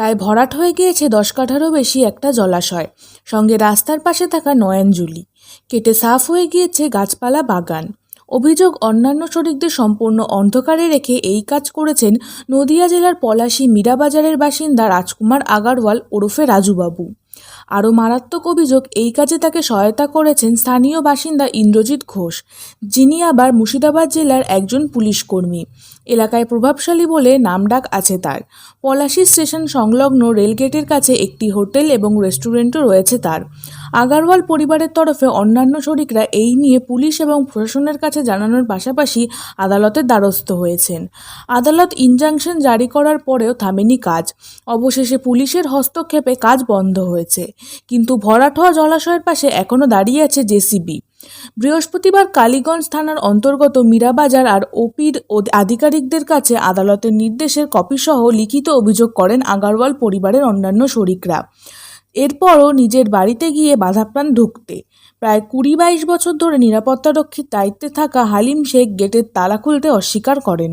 প্রায় ভরাট হয়ে গিয়েছে দশ কাঠারও বেশি একটা জলাশয়। সঙ্গে রাস্তার পাশে থাকা নয়নজুলি। কেটে সাফ হয়ে গিয়েছে গাছপালা বাগান। অভিযোগ অন্যান্য শরিকদের সম্পূর্ণ অন্ধকারে রেখে এই কাজ করেছেন নদিয়া জেলার পলাশী মীরাবাজারের বাসিন্দা রাজকুমার আগারওয়াল ওরফে রাজুবাবু। আরও মারাত্মক অভিযোগ, এই কাজে তাকে সহায়তা করেছেন স্থানীয় বাসিন্দা ইন্দ্রজিৎ ঘোষ, যিনি আবার মুর্শিদাবাদ জেলার একজন পুলিশ কর্মী এলাকায় প্রভাবশালী বলে নামডাক আছে তার। পলাশী স্টেশন সংলগ্ন রেলগেটের কাছে একটি হোটেল এবং রেস্টুরেন্টও রয়েছে তার। আগারওয়াল পরিবারের তরফে অন্যান্য শরিকরা এই নিয়ে পুলিশ এবং প্রশাসনের কাছে জানানোর পাশাপাশি আদালতের দ্বারস্থ হয়েছেন। আদালত ইনজাংশন জারি করার পরেও থামেনি কাজ। অবশেষে পুলিশের হস্তক্ষেপে কাজ বন্ধ হয়েছে। কিন্তু ভরাট হওয়া জলাশয়ের পাশে এখনও দাঁড়িয়ে আছে জেসিবি। বৃহস্পতিবার কালীগঞ্জ থানার অন্তর্গত মীরাবাজার আর ওপির আধিকারিকদের কাছে আদালতের নির্দেশের কপিসহ লিখিত অভিযোগ করেন আগারওয়াল পরিবারের অন্যান্য শরিকরা। এরপরও নিজের বাড়িতে গিয়ে বাধাপ্রাণ ঢুকতে। প্রায় কুড়ি বাইশ বছর ধরে নিরাপত্তারক্ষীর দায়িত্বে থাকা হালিম শেখ গেটের তালা খুলতে অস্বীকার করেন।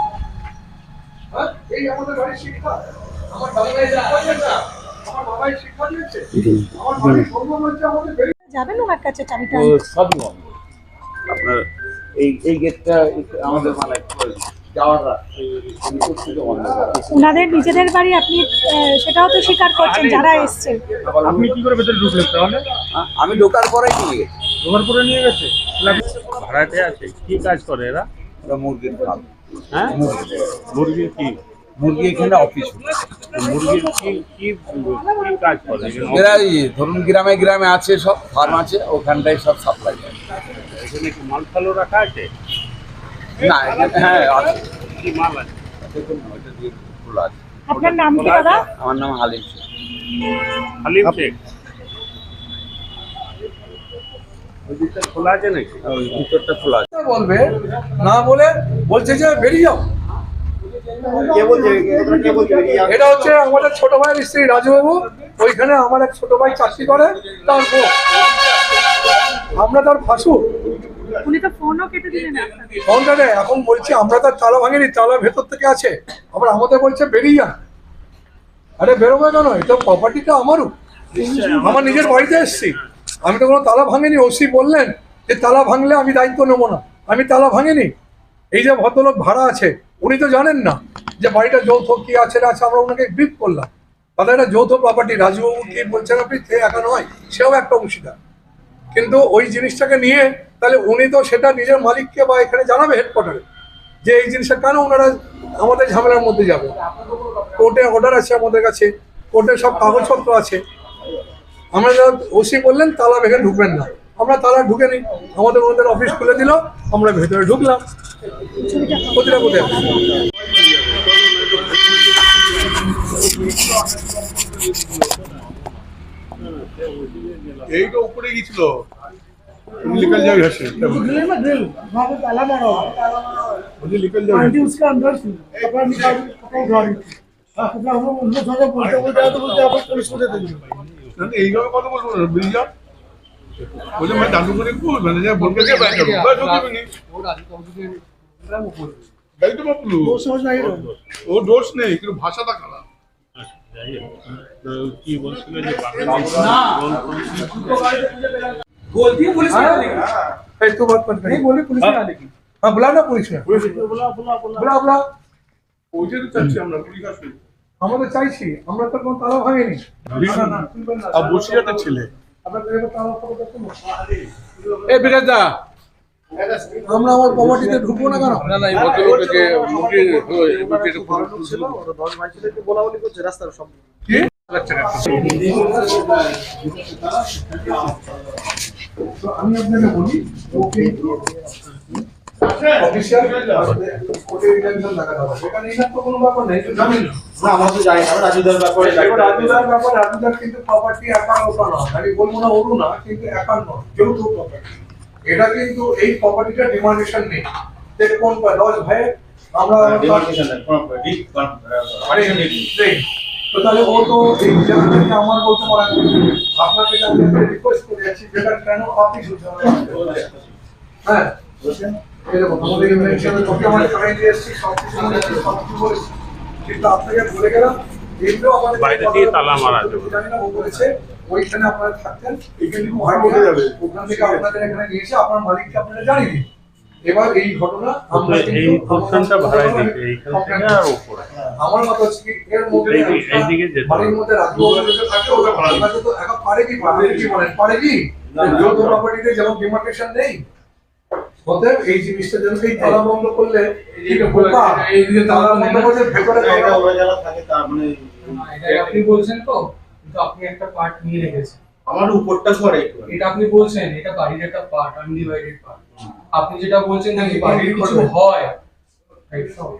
এই আমাদের বাড়ির শিক্ষা। আমার দাদাই শিক্ষা দিয়েছে। আমার বাবাই শিক্ষা দিয়েছে। আমার বাড়ির সম্ভব হচ্ছে আমাদের বেরিয়ে যাবেন ওনার কাছে চাবিটা সব আপনার এই এই গেটটা আমাদের মানে যাওয়ার রাস্তা, এই ভিতর থেকে বন্ধ করা। ওনাদের নিজেদের বাড়ি আপনি আহ, সেটাও তো স্বীকার করছেন যারা এসছেন। আপনি কি করে ভেতরে ঢুকলেন তাহলে? আমি ঢোকার পরেই নিয়ে গেছি। জোগাড় করে নিয়ে গেছে? ভাড়াতে আছে। কি কাজ করে এরা? মুরগির হ্যাঁ? মুরগির কি? মুরগি এখানে অফিস মুরগির কি কি কি কাজ করে? এরা ধরুন গ্রামে গ্রামে আছে সব ফার্ম আছে ওখানটায় সব সাপ্লাই এখানে কি মাল ফালো রাখা আছে? না হ্যাঁ আছে। কি মাল আছে? দেখুন ওইটা দিয়ে খোলা আছে আপনার নাম কি দাদা? আমার নাম হালিম শেখ। হালিম শেখ? খোলা আছে নাকি? ভিতরটা খোলা আছে। বলবে না বলে বলছে যে বেরিয়ে যাও। এটা হচ্ছে আমাদের ছোট ভাইয়ের স্ত্রী রাজুবাবু। ওইখানে আমার এক ছোট ভাই চাকরি করে তার আমরা তার ফাঁসু উনি তো ফোনও কেটে দিলেন ফোনটা নেই এখন বলছি আমরা তার তালা ভাঙিনি তালা ভেতর থেকে আছে। আবার আমাদের বলছে বেরিয়ে যান আরে বেরোবে কেন? এটা প্রপার্টিটা আমারও। আমার নিজের বাড়িতে এসেছি। আমি তো কোনো তালা ভাঙিনি ওসি বললেন যে তালা ভাঙলে আমি দায়িত্ব নেব না। আমি তালা ভাঙিনি। এই যে ভদ্রলোক ভাড়া আছে উনি তো জানেন না যে বাড়িটা যৌথ, কি আছে, না আছে, আমরা ওনাকে ব্রিফ করলাম। তাহলে এটা যৌথ প্রপার্টি রাজুবাবু কি বলছেন আপনি, সে একা নয় সেও একটা অংশীদার। কিন্তু ওই জিনিসটাকে নিয়ে তাহলে উনি তো সেটা নিজের মালিককে বা এখানে জানাবে হেডকোয়ার্টারে যে এই জিনিসটা কেন ওনারা আমাদের ঝামেলার মধ্যে যাবে? কোর্টে অর্ডার আছে আমাদের কাছে, কোর্টে সব কাগজপত্র আছে। আমরা ওসি বললেন, তালা ভেঙে ঢুকবেন না। আমরা তালা ঢুকে নিই আমাদের ওদের অফিস খুলে দিল আমরা ভেতরে ঢুকলাম কোথায় কোথায় এইটা উপরে গেছিল লিখল যাবে হাসে मुझे निकल जाओ आंटी उसके अंदर थी कपड़ा निकाल कपड़ा उठा रही थी कपड़ा हम लोग उनको थोड़ा बोलते बोलते आए तो बोलते आप पुलिस को दे देंगे এইভাবে কথা বলবো না বেরিয়ে যা বলে मैं डालू করে কো ম্যানেজার বলকে কে ব্যাক করব বাস ওকে নি এই তো বাপলু वो समझ नहीं रहा ও দোষ নেই কিন্তু ভাষাটা খারাপ যাই হোক, তো কি বলছিল যে বাগানে बोलती है पुलिस में तो बात मत नहीं बोले पुलिस में आने की हाँ बुला ना पुलिस में बुला बुला ওইটাই তো চাচ্ছি আমরা পুলিশ আসবে আমরা তো চাইছি আমরা তো কোনো তালা ভাঙিনি আর বসিয়াতে ছেলে আমরা বিরাজ। এ বিরাজদা আমরা আমার প্রপার্টিতে ঢুকবো না কেন? না না এই ভদ্রলোককে মুখে মুখে কি? সব তো আমি আপনাকে বলি ও কিন্তু অফিসিয়াল কোর্টে সেখানে এনার তো কোনো ব্যাপার নেই তো ব্যাপারে রাজুদার ব্যাপার প্রপার্টি একার নয় প্রপার্টি এটা কিন্তু এই প্রপার্টিটা ডিমান্ডেশন নেই কোন দশ ভাইয়ের আমরা ডিমার্কেশন ডিপ মানে ও তো আমার বলতে আমি রিকোয়েস্ট করে যাচ্ছি যেটা কেন আপনি হ্যাঁ এই দেখুন আমাদের ইনভেনশনের কপি আমাদের কানে দিয়ে এসেছি সব কিছু বলেছি সব কিছু বলেছি। কিন্তু আপনাকে বলে গেলাম এগুলো আমাদের বাইরে দিয়ে তালা মারা আছে। জানি না ও বলেছে ওইখানে আপনারা থাকতেন এখানে ওখান ওখান থেকে আপনাদের এখানে নিয়েছে আপনার মালিককে আপনারা জানিয়ে দিন। এবার এই ঘটনা আমরা এই পোর্শনটা ভাড়ায় দিতে এইখান থেকে আর উপরে। আমার কথা হচ্ছে কি এর মধ্যে এইদিকে যেতে বাড়ির মধ্যে রাজু অবস্থা থাকে ওটা ভাড়া কাছে তো একা পারে কি পারে কি বলেন? পারে কি? যৌথ প্রপার্টিতে যেমন ডিমার্কেশন নেই অতএব এই জিনিসটা যেন এই তালা বন্ধ করলে এইদিকে তালা বন্ধ করলে ভেতরে যারা থাকে তার মানে আপনি বলছেন তো কিন্তু আপনি একটা পার্ট নিয়ে রেখেছেন। আমার উপরটা করে এটা আপনি বলছেন এটা বাড়ির একটা পার্ট আনডিভাইডেড পার্ট আপনি যেটা বলছেন যে বাড়ির কিছু হয়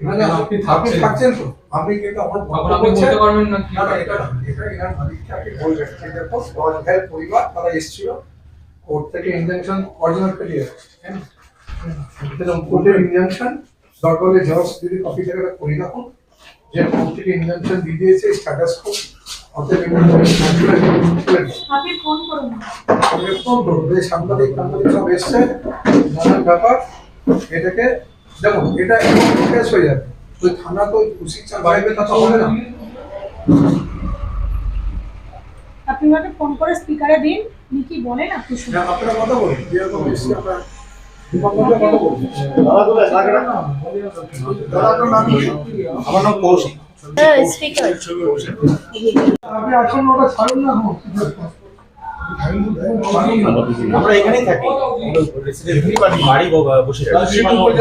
মানে আপনি আপনি থাকছেন। তো। আপনি কিন্তু আমার আপনি বলতে পারবেন না কি এটা এটা এনার মালিককে আপনি বলবেন। যে দেখো দশ পরিবার তারা এসেছিল কোর্ট থেকে ইনজাংশন অরিজিনাল পেরিয়ে কোর্টের ইনজাংশন দরকার হলে দিদি কপি একটা করে রাখুন যে কোর্ট থেকে ইনজাংশন দিয়ে দিয়েছে স্ট্যাটাস কো অতএব আপনি ফোন করুন। ফোন করুন যে সাংবাদিক সাংবাদিক সব এসছে নানান ব্যাপার এটাকে দেখুন এটা কেস হয়ে যাবে। ওই থানা তো খুশি চাল বাইরে তা তো হবে না। আপনি ওনাকে ফোন করে স্পিকারে দিন কি বলেন আপনি আপনারা কথা বলুন যেরকম এসছে আপনারা আমার নাম কৌশিক এখানেই থাকি। বাড়ি বাড়ি বসে মনে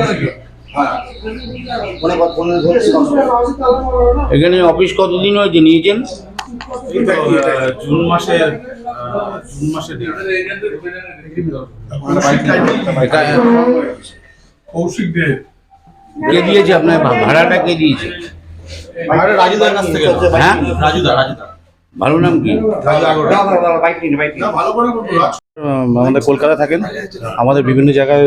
এখানে অফিস কতদিন হয়েছে নিয়েছেন? জুন মাসের জুন মাসের কৌশিক দে। কে দিয়েছে আপনার ভাড়াটা কে দিয়েছে? আমরা রাজুদার কাছ থেকে হ্যাঁ? রাজুদা রাজুদা। ভালো নাম কি? আমাদের কলকাতা থাকেন। আমাদের বিভিন্ন জায়গায়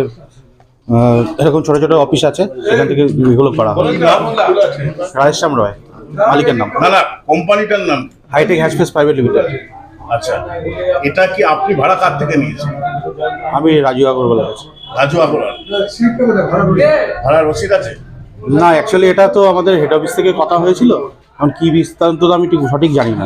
এরকম ছোট ছোট অফিস আছে। সেখান থেকে এগুলো করা হয়। রাজেশ্যাম রয় মালিকের নাম। না না কোম্পানিটার নাম। হাইটেক হ্যাশপেস প্রাইভেট লিমিটেড আচ্ছা এটা কি আপনি ভাড়া কার থেকে নিয়েছেন? আমি রাজু আগরওয়ালা আছি রাজু আগরওয়াল। ভাড়া। ভাড়ার রসিদ আছে? না অ্যাকচুয়ালি এটা তো আমাদের হেড অফিস থেকে কথা হয়েছিল। এখন কি বিস্তারিত আমি ঠিক সঠিক জানি না।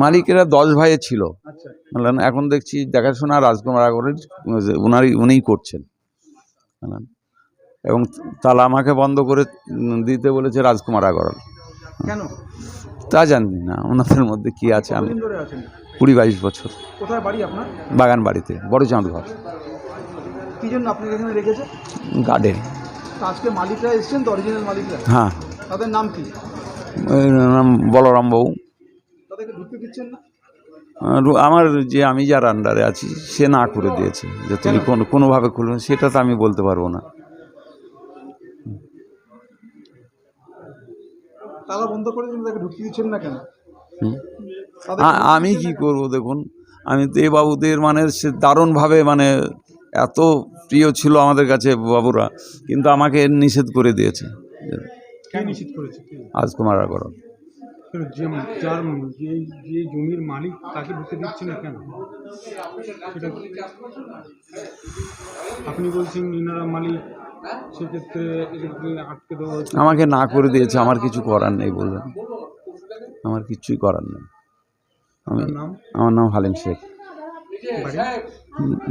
মালিকেরা দশ ভাইয়ে ছিল। আচ্ছা। এখন দেখছি দেখাশোনা রাজকুমার আগরের উনারই উনিই করছেন। এবং তালা আমাকে বন্ধ করে দিতে বলেছে রাজকুমার আগরওয়াল। কেন? তা জানি না ওনাদের মধ্যে কি আছে আমি। কুড়ি বাইশ বছর। বাগান বাড়িতে বড় চাঁদ ঘর। কি জন্য আপনাকে এখানে রেখেছে গার্ডে তো আজকে মালিকরা এসেছেন তো অরিজিনাল মালিকরা? হ্যাঁ। তাদের নাম কি? নাম বলরাম বাবু আমার যে আমি যার আন্ডারে আছি সে না করে দিয়েছে যে তুমি কোনো কোনোভাবে খুলবেন সেটা তো আমি বলতে পারব না। তালা বন্ধ করে তাকে ঢুকতে দিচ্ছেন না কেন? হুম। তাদের আ- আমি কি করব দেখুন আমি তো এই বাবুদের মানে সে দারুণভাবে মানে এত প্রিয় ছিল আমাদের কাছে বাবুরা কিন্তু আমাকে নিষেধ করে দিয়েছে। কে নিশ্চিত করেছে? আগরণ যে যার যে যে জমির মালিক তাকে ঢুকতে দিচ্ছে না কেন? সেটা আপনি বলছেন ইনারা মালিক সেক্ষেত্রে আটকে দেওয়া আমাকে না করে দিয়েছে আমার কিছু করার নেই বললেন। আমার কিছুই করার নেই। আমি নাম? আমার নাম হালিম শেখ।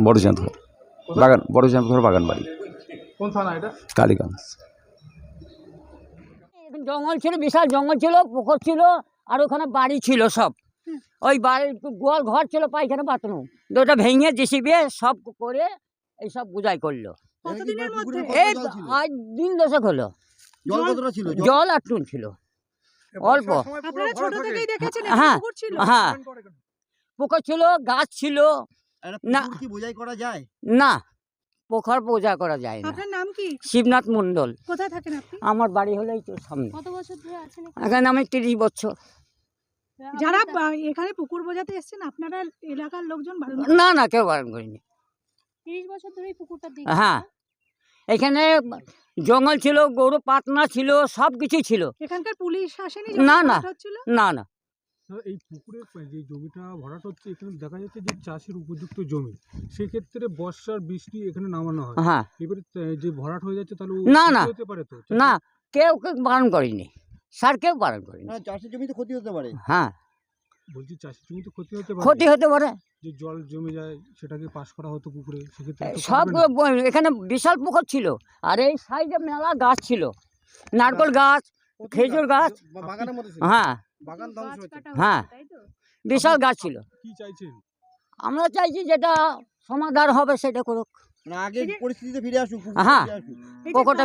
বড়চাঁদ ঘর বাগান বড়চাঁদ ঘর বাগান বাড়ি কোন থানা এটা? কালীগঞ্জ। জঙ্গল ছিল বিশাল জঙ্গল ছিল পুকুর ছিল আর ওখানে বাড়ি ছিল সব। ওই বাড়ি গোয়াল ঘর ছিল পায়খানা বাথরুম। ওটা ভেঙে জেসিবি সব করে এই সব বুঝাই করল। এই আজ দিন দশক হলো। জল আটটুন ছিল? অল্প। আপনারা ছোট থেকেই দেখেছেন হ্যাঁ, পুকুর ছিল। হ্যাঁ। পুকুর ছিল গাছ ছিল। না। কি বোঝাই করা যায়? না। পোখর পূজা করা যায় না। আপনার নাম কি? শিবনাথ মণ্ডল। কোথায় থাকেন আপনি? আমার বাড়ি হলো এই তো সামনে। কত বছর ধরে আছেন এখানে? আমি তিরিশ বছর। যারা এখানে পুকুর বোঝাতে এসেছেন আপনারা এলাকার লোকজন বারণ না না কেউ বারণ করিনি। তিরিশ বছর ধরে পুকুরটা হ্যাঁ। এখানে জঙ্গল ছিল গরু পাতনা ছিল সব কিছু ছিল। এখানকার পুলিশ আসেনি? না, না। না না। এই পুকুরের যে জমিটা ভরাট হচ্ছে এখানে দেখা যাচ্ছে যে চাষের উপযুক্ত জমি। সেক্ষেত্রে বর্ষার বৃষ্টি এখানে নামানো হয়। হ্যাঁ। এবারে যে ভরাট হয়ে যাচ্ছে তাহলে না, না। হতে পারে তো? না কেউ কেউ বারণ করিনি। স্যার কেউ বারণ করিনি। চাষের জমিতে ক্ষতি হতে পারে। হ্যাঁ। বলছি চাষের জমিতে ক্ষতি হতে পারে। ক্ষতি হতে পারে। যে জল জমে যায় সেটাকে পাস করা হতো পুকুরে সব এখানে বিশাল পুকুর ছিল। আর এই সাইডে মেলা গাছ ছিল। নারকেল গাছ খেজুর গাছ। বাগানের মধ্যে ছিল। হ্যাঁ। বাগান ধ্বংস হয়েছে হ্যাঁ বিশাল গাছ ছিল। কি চাইছেন? আমরা চাইছি যেটা সমাধান হবে সেটা করুক। মানে আগে পরিস্থিতিতে ফিরে আসুক হ্যাঁ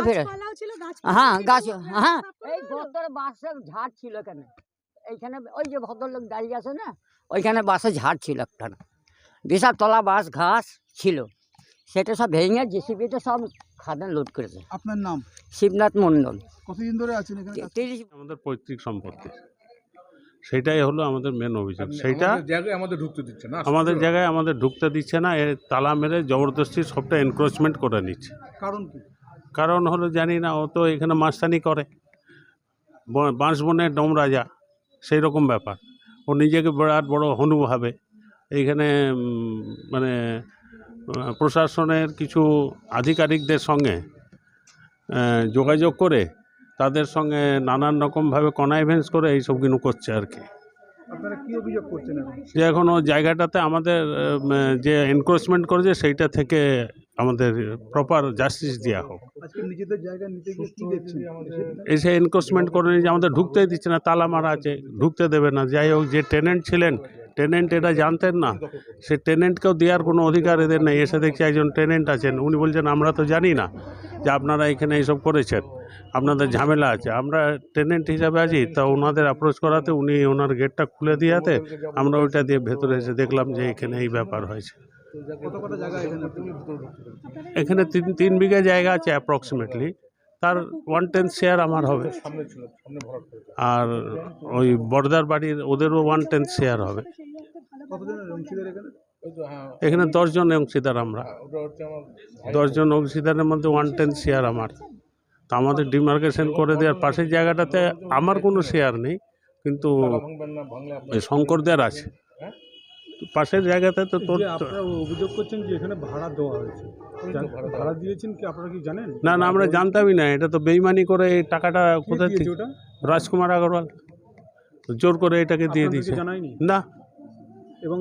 ফিরে গাছ হ্যাঁ গাছ হ্যাঁ এই গতরে বাঁশের ঝাড় ছিল এখানে। এইখানে ওই যে ভদ্রলোক দাঁড়িয়ে আছে না ওইখানে বাঁশের ঝাড় ছিল একটা বিশাল তলা বাঁশ ঘাস ছিল। সেটা সব ভেঙে জেসিবিতে সব খাদান লোড করেছে। আপনার নাম? শিবনাথ মণ্ডল। কতদিন ধরে আছেন এখানে? আমাদের পৈতৃক সম্পত্তি। সেটাই হলো আমাদের মেন অভিযোগ সেইটা জায়গায় আমাদের ঢুকতে দিচ্ছে না আমাদের জায়গায় আমাদের ঢুকতে দিচ্ছে না এ তালা মেরে জবরদস্তি সবটা এনক্রোচমেন্ট করে নিচ্ছে। কারণ কি? কারণ হলো জানি না ও তো এখানে মাস্তানি করে। বাঁশ বনের ডোম রাজা সেই রকম ব্যাপার। ও নিজেকে বিরাট বড় হনু ভাবে। এইখানে মানে প্রশাসনের কিছু আধিকারিকদের সঙ্গে যোগাযোগ করে তাদের সঙ্গে নানান রকমভাবে কনাইভেন্স করে এইসব কিছু করছে আর কি। যে এখন ও জায়গাটাতে আমাদের যে এনক্রোচমেন্ট করেছে সেইটা থেকে আমাদের প্রপার জাস্টিস দেওয়া হোক। দেখছেন? এসে এনক্রোচমেন্ট করে নিয়ে যে আমাদের ঢুকতেই দিচ্ছে না তালা মারা আছে ঢুকতে দেবে না। যাই হোক যে টেনেন্ট ছিলেন টেনেন্ট এটা জানতেন না। সে টেনেন্টকেও দেওয়ার কোনো অধিকার এদের নেই। এসে দেখছি একজন টেনেন্ট আছেন। উনি বলছেন আমরা তো জানি না যে আপনারা এখানে এইসব করেছেন। আপনাদের ঝামেলা আছে। আমরা টেনেন্ট হিসাবে আছি। তা ওনাদের অ্যাপ্রোচ করাতে উনি ওনার গেটটা খুলে দিয়াতে আমরা ওইটা দিয়ে ভেতরে এসে দেখলাম যে এখানে এই ব্যাপার হয়েছে। এখানে? তিন তিন বিঘা জায়গা আছে অ্যাপ্রক্সিমেটলি তার ওয়ান টেন্থ শেয়ার আমার হবে। আর ওই বর্দার বাড়ির ওদেরও ওয়ান টেন্থ শেয়ার হবে। এখানে দশজন অংশীদার আমরা। দশজন অংশীদারের মধ্যে ওয়ান টেন্থ শেয়ার আমার। তো আমাদের ডিমার্কেশন করে দেওয়ার পাশের জায়গাটাতে আমার কোনো শেয়ার নেই, কিন্তু শঙ্করদের আছে। পাশের জায়গাতে তো তোর আপনারা অভিযোগ করছেন যে এখানে ভাড়া দেওয়া হয়েছে। ভাড়া দিয়েছেন কি আপনারা কি জানেন? না না আমরা জানতামই না এটা তো বেইমানি করে এই টাকাটা কে কোথা দিয়েছে থেকে ওটা? রাজকুমার আগরওয়াল। জোর করে এটাকে দিয়ে দিয়েছে। না। এবং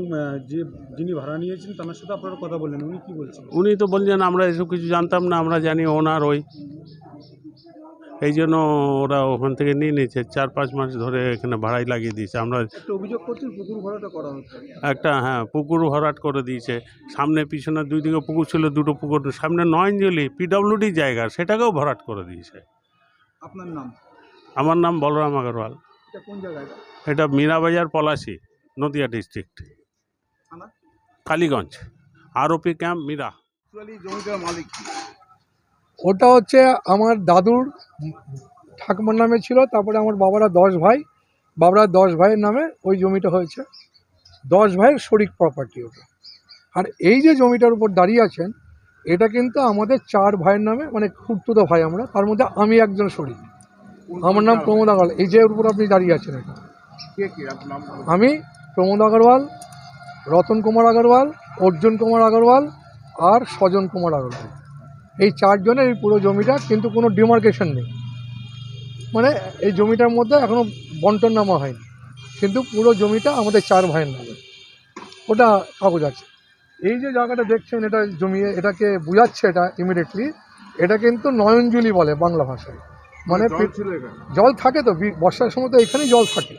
যে যিনি ভাড়া নিয়েছেন তার সাথে আপনারা কথা বললেন উনি কি বলছেন? উনি তো বলছেন আমরা এসব কিছু জানতাম না আমরা জানি ওনার ওই। এই জন্য ওরা ওখান থেকে নিয়ে নিয়েছে। চার পাঁচ মাস ধরে এখানে ভাড়াই লাগিয়ে দিয়েছে। আমরা একটা অভিযোগ করছেন পুকুর ভরাটা করা হচ্ছে। একটা হ্যাঁ পুকুর ভরাট করে দিয়েছে। সামনে পিছনে দুই দিকে পুকুর ছিল দুটো পুকুর। সামনে নয়ঞ্জলি পিডব্লিউডি জায়গা সেটাকেও ভরাট করে দিয়েছে। আপনার নাম? আমার নাম বলরাম আগরওয়াল। এটা কোন জায়গায়? এটা মীরাবাজার পলাশি নদিয়া ডিস্ট্রিক্ট। থানা? কালীগঞ্জ। ROP camp Meera. জমিটার মালিক। ওটা হচ্ছে আমার দাদুর ঠাকুমার নামে ছিল তারপরে আমার বাবারা দশ ভাই বাবারা দশ ভাইয়ের নামে ওই জমিটা হয়েছে। দশ ভাইয়ের শরিক প্রপার্টি ওটা। আর এই যে জমিটার উপর দাঁড়িয়ে আছেন এটা কিন্তু আমাদের চার ভাইয়ের নামে মানে খুঁড়তুতো ভাই আমরা তার মধ্যে আমি একজন শরিক। আমার নাম প্রমোদ আগরওয়াল এই যে উপর আপনি দাঁড়িয়ে আছেন এটা। আমি প্রমোদ আগরওয়াল রতন কুমার আগরওয়াল অর্জুন কুমার আগরওয়াল আর স্বজন কুমার আগরওয়াল। এই চারজনের এই পুরো জমিটা কিন্তু কোনো ডিমার্কেশন নেই। মানে এই জমিটার মধ্যে এখনও বন্টন নামা হয়নি। কিন্তু পুরো জমিটা আমাদের চার ভাইয়ের নামে। ওটা কাগজ আছে। এই যে জায়গাটা দেখছেন এটা জমিয়ে এটাকে বুঝাচ্ছে এটা ইমিডিয়েটলি এটা কিন্তু নয়নজুলি বলে বাংলা ভাষায়। মানে জল থাকে তো বর্ষার সময় তো এখানেই জল থাকে।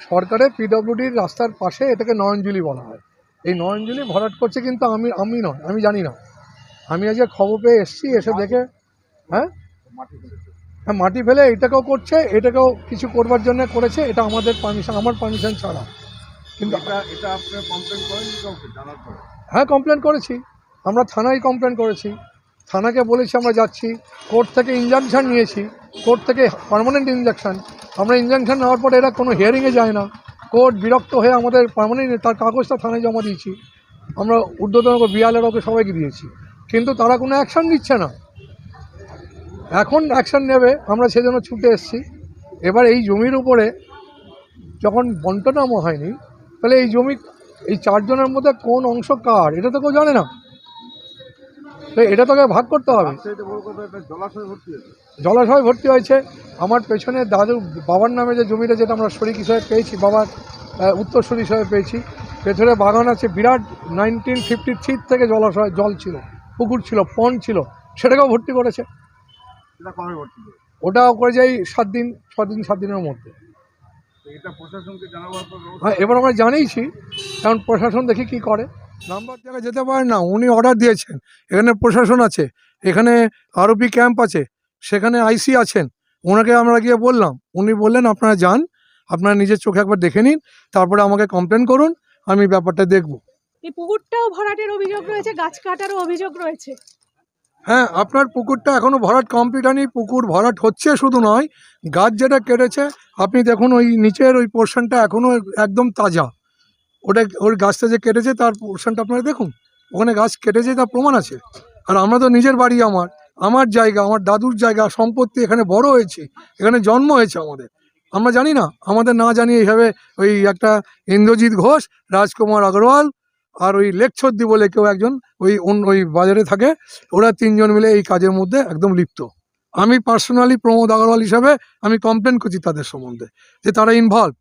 সরকারের পিডব্লিউডির রাস্তার পাশে এটাকে নয়নজুলি বলা হয়। এই নয়নজুলি ভরাট করছে কিন্তু আমি আমি নয় আমি জানি না। আমি আজকে খবর পেয়ে এসছি এসে দেখে হ্যাঁ? হ্যাঁ মাটি ফেলে এটাকেও করছে এটাকেও কিছু করবার জন্য করেছে এটা আমাদের পারমিশন আমার পারমিশন ছাড়া। কিন্তু হ্যাঁ কমপ্লেন করেছি। আমরা থানায় কমপ্লেন করেছি। থানাকে বলেছি আমরা যাচ্ছি। কোর্ট থেকে ইনজাংশন নিয়েছি। কোর্ট থেকে পারমানেন্ট ইনজাংশন আমরা ইনজাংশন নেওয়ার পরে এরা কোনো হিয়ারিংয়ে যায় না। কোর্ট বিরক্ত হয়ে আমাদের পারমানেন্ট তার কাগজটা থানায় জমা দিয়েছি। আমরা ঊর্ধ্বতন বিয়ালের ওকে সবাইকে দিয়েছি। কিন্তু তারা কোনো অ্যাকশন নিচ্ছে না। এখন অ্যাকশন নেবে আমরা সেজন্য ছুটে এসেছি। এবার এই জমির উপরে যখন বন্টনামও হয়নি তাহলে এই জমি এই চারজনের মধ্যে কোন অংশ কার এটা তো কেউ জানে না। তো এটা তোকে ভাগ করতে হবে। জলাশয় ভর্তি হয়েছে। জলাশয় ভর্তি হয়েছে। আমার পেছনে দাদু বাবার নামে যে জমিটা যেটা আমরা শরিক হিসাবে পেয়েছি বাবার উত্তরসূরি হিসাবে পেয়েছি পেছনে বাগান আছে বিরাট নাইনটিন ফিফটি থ্রি থেকে জলাশয় জল ছিল। পুকুর ছিল পন্ড ছিল সেটাকেও ভর্তি করেছে। এটা কবে ওটাও করে যাই সাত দিন ছ দিন সাত দিনের মধ্যে। পর হ্যাঁ এবার আমরা জানিয়েছি কারণ প্রশাসন দেখি কি করে। নাম্বার জায়গায় যেতে পারেন না উনি অর্ডার দিয়েছেন। এখানে প্রশাসন আছে এখানে আরোপি ক্যাম্প আছে সেখানে আইসি আছেন। ওনাকে আমরা গিয়ে বললাম উনি বললেন আপনারা যান আপনারা নিজের চোখে একবার দেখে নিন তারপরে আমাকে কমপ্লেন করুন আমি ব্যাপারটা দেখব। এই পুকুরটাও ভরাটের অভিযোগ রয়েছে, গাছ কাটারও অভিযোগ রয়েছে। হ্যাঁ আপনার পুকুরটা এখনও ভরাট কমপ্লিট হয়নি, পুকুর ভরাট হচ্ছে শুধু নয়, গাছ যেটা কেটেছে, আপনি দেখুন ওই নিচের ওই পোর্শনটা এখনও একদম তাজা। ওটা, ওই গাছটা যে কেটেছে, তার পোর্শনটা আপনারা দেখুন, ওখানে গাছ কেটেছে, তার প্রমাণ আছে। আর আমরা তো নিজের বাড়ি আমার আমার জায়গা, আমার দাদুর জায়গা, সম্পত্তি এখানে বড় হয়েছে, এখানে জন্ম হয়েছে আমাদের। আমরা জানি না, আমাদের না জানি এইভাবে ওই একটা ইন্দ্রজিৎ ঘোষ, রাজকুমার আগরওয়াল আর ওই লেকছদ্দি বলে কেউ একজন ওই অন্য- ওই বাজারে থাকে ওরা তিনজন মিলে এই কাজের মধ্যে একদম লিপ্ত। আমি পার্সোনালি প্রমোদ আগরওয়াল হিসাবে আমি কমপ্লেন করছি তাদের সম্বন্ধে যে তারা ইনভলভ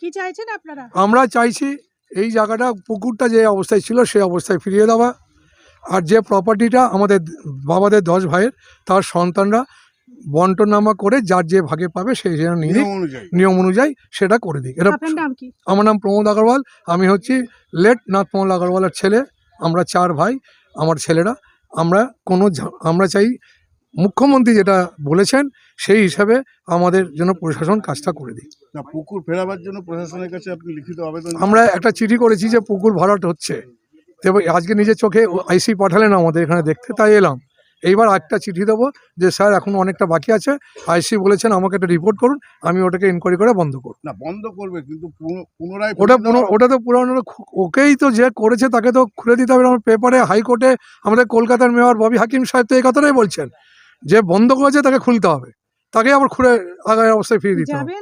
কি চাইছেন আপনারা? আমরা চাইছি এই জায়গাটা পুকুরটা যে অবস্থায় ছিল সেই অবস্থায় ফিরিয়ে দেওয়া। আর যে প্রপার্টিটা আমাদের বাবাদের দশ ভাইয়ের তার সন্তানরা বন্টনামা করে যার যে ভাগে পাবে সেই যেন নিয়ে নিয়ম অনুযায়ী। সেটা করে দিক। এটা আমার নাম প্রমোদ আগরওয়াল আমি হচ্ছি লেট নাথ প্রমোদ আগরওয়ালের ছেলে আমরা চার ভাই আমার ছেলেরা। আমরা কোনো আমরা চাই মুখ্যমন্ত্রী যেটা বলেছেন সেই হিসাবে আমাদের জন্য প্রশাসন কাজটা করে দিই না পুকুর ফেরাবার জন্য প্রশাসনের কাছে আপনি লিখিত আবেদন আমরা একটা চিঠি করেছি যে পুকুর ভরাট হচ্ছে। তবে আজকে নিজের চোখে আইসি পাঠালেন আমাদের এখানে দেখতে তাই এলাম। এইবার একটা চিঠি দেবো যে স্যার এখন অনেকটা বাকি আছে। আইসি বলেছেন আমাকে একটা রিপোর্ট করুন। আমি ওটাকে ইনকোয়ারি করে বন্ধ করব। না বন্ধ করবে কিন্তু পুনরায় ওটা ওটা তো পুরানো ওকেই তো যে করেছে তাকে তো খুলে দিতে হবে। আমার পেপারে হাইকোর্টে আমাদের কলকাতার মেয়র ববি হাকিম সাহেব তো এই কথাটাই বলছেন যে বন্ধ করেছে তাকে খুলতে হবে। তাকে আবার খুলে আগের অবস্থায় ফিরিয়ে দিতে হবে।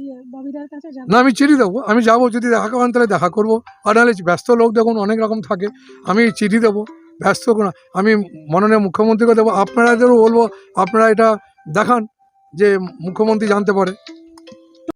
ইয়ে, ববিদার কাছে যাবেন? না আমি চিঠি দেবো। আমি যাব যদি দেখা করেন তাহলে দেখা করব। আর নাহলে ব্যস্ত লোক দেখুন অনেক রকম থাকে। আমি চিঠি দেবো। ব্যস্ত না। আমি মাননীয় মুখ্যমন্ত্রীকে দেবো আপনারাদেরও বলব, আপনারা এটা দেখান যে মুখ্যমন্ত্রী জানতে পারে।